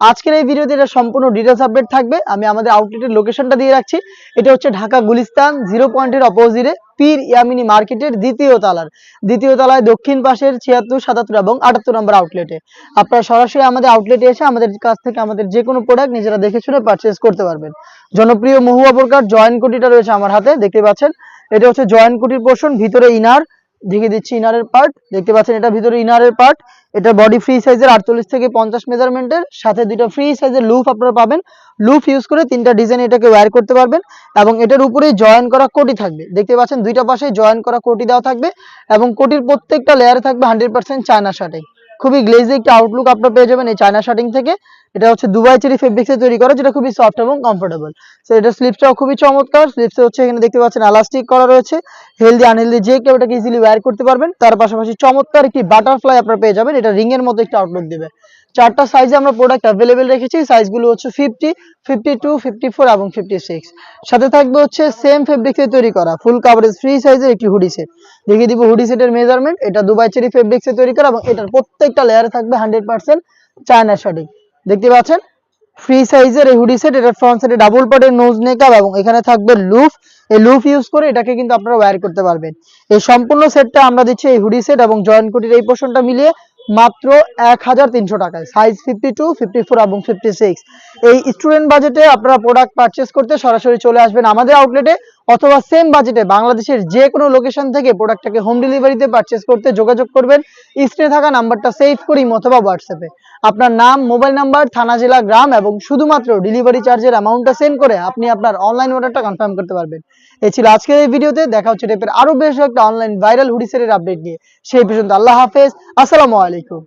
আজকের এই ভিডিওতে এটা সম্পূর্ণ ডিটেলস আপডেট থাকবে। আমি আমাদের আউটলেটের লোকেশনটা দিয়ে রাখছি। এটা হচ্ছে ঢাকা গুলিস্তান জিরো পয়েন্টের অপোজিটে পীর ইয়ামিনী মার্কেটের দ্বিতীয় তলার। দ্বিতীয় তলায় দক্ষিণ পাশের ছিয়াত্তর, সাতাত্তর এবং আটাত্তর নম্বর আউটলেটে আপনারা সরাসরি আমাদের আউটলেটে এসে আমাদের কাছ থেকে আমাদের যে কোনো প্রোডাক্ট নিজেরা দেখে শুনে পারচেস করতে পারবেন। জনপ্রিয় মহুয়া প্রকার জয়েন্ট কোটিটা রয়েছে আমার হাতে, দেখতে পাচ্ছেন? এটা হচ্ছে জয়েন্ট কুটির পোর্শন ভিতরে ইনার। দেখিয়ে দিচ্ছি ইনারের পার্ট দেখতে পাচ্ছেন এটা ভিতরে ইনারের পার্ট এটা বডি ফ্রি সাইজের আটচল্লিশ থেকে পঞ্চাশ মেজারমেন্টের সাথে দুটো ফ্রি সাইজের লুফ আপনারা পাবেন। লুফ ইউজ করে তিনটা ডিজাইন এটাকে ওয়্যার করতে পারবেন এবং এটার উপরেই জয়েন করা কোটি থাকবে। দেখতে পাচ্ছেন দুইটা পাশে জয়েন করা কোটি দেওয়া থাকবে এবং কোটির প্রত্যেকটা লেয়ারে থাকবে হান্ড্রেড পার্সেন্ট চায়না শার্টিং খুবই গ্লেজি একটা আউটলুক আপনারা পেয়ে যাবেন এই চায়না শার্টিং থেকে। এটা হচ্ছে দুবাই চেরি ফেব্রিক্সে তৈরি করা, যেটা খুবই সফট এবং কমফোর্টেবল সো এটা স্লিপসটাও খুবই চমৎকার। স্লিপসে হচ্ছে এখানে দেখতে পাচ্ছেন এলাস্টিক করা রয়েছে। হেলদি আনহেলদি যে কেউ এটাকে ইজিলি ওয়্যার করতে পারবেন, তার পাশাপাশি চমৎকার একটি বাটারফ্লাই আপনারা পেয়ে যাবেন। এটা রিং এর মতো একটা আউটলুক দেবে। চারটা সাইজে আমরা প্রোডাক্ট অ্যাভেলেবেল রেখেছি। সাইজগুলো হচ্ছে fifty fifty two fifty four এবং ফিফটি সিক্স সাথে থাকবে হচ্ছে সেম ফেব্রিক্সে তৈরি করা। ফুল কাভারেজ ফ্রি সাইজের একটি হুডি সেট দেখিয়ে দিব হুডি সেটের মেজারমেন্ট এটা দুবাই চেরি ফেব্রিক্সে তৈরি করা এবং এটার প্রত্যেকটা লেয়ারে থাকবে হান্ড্রেড পার্সেন্ট চায়না শার্টিং দেখতে পাচ্ছেন? ফ্রি সাইজের এই হুডি সেট এটা ফ্রন্ট সাইডে ডাবল পার্টের নোজ নেকআপ এবং এখানে থাকবে লুফ এই লুফ ইউজ করে এটাকে কিন্তু আপনারা ওয়্যার করতে পারবেন। এই সম্পূর্ণ সেটটা আমরা দিচ্ছি এই হুডি সেট এবং জয়েন্ট কোটির এই পোর্শনটা মিলিয়ে মাত্র এক হাজার তিনশো টাকায়। Size fifty two fifty four এবং ফিফটি সিক্স এই স্টুডেন্ট বাজেটে আপনারা প্রোডাক্ট পারচেস করতে সরাসরি চলে আসবেন আমাদের আউটলেটে অথবা সেম বাজেটে বাংলাদেশের যে কোনো লোকেশন থেকে প্রোডাক্টটাকে হোম ডেলিভারিতে পারচেস করতে যোগাযোগ করবেন। স্ক্রিনে থাকা নাম্বারটা সেভ করি অথবা হোয়াটসঅ্যাপে আপনার নাম মোবাইল নাম্বার থানা, জেলা, গ্রাম এবং শুধুমাত্র ডেলিভারি চার্জের অ্যামাউন্টটা সেন্ড করে আপনি আপনার অনলাইন অর্ডারটা কনফার্ম করতে পারবেন। এই ছিল আজকের এই ভিডিওতে। দেখা হচ্ছে টেপের আরও বেশ একটা অনলাইন ভাইরাল হুডিসের আপডেট নিয়ে। সেই পর্যন্ত আল্লাহ হাফেজ। আসসালামু আলাইকুম।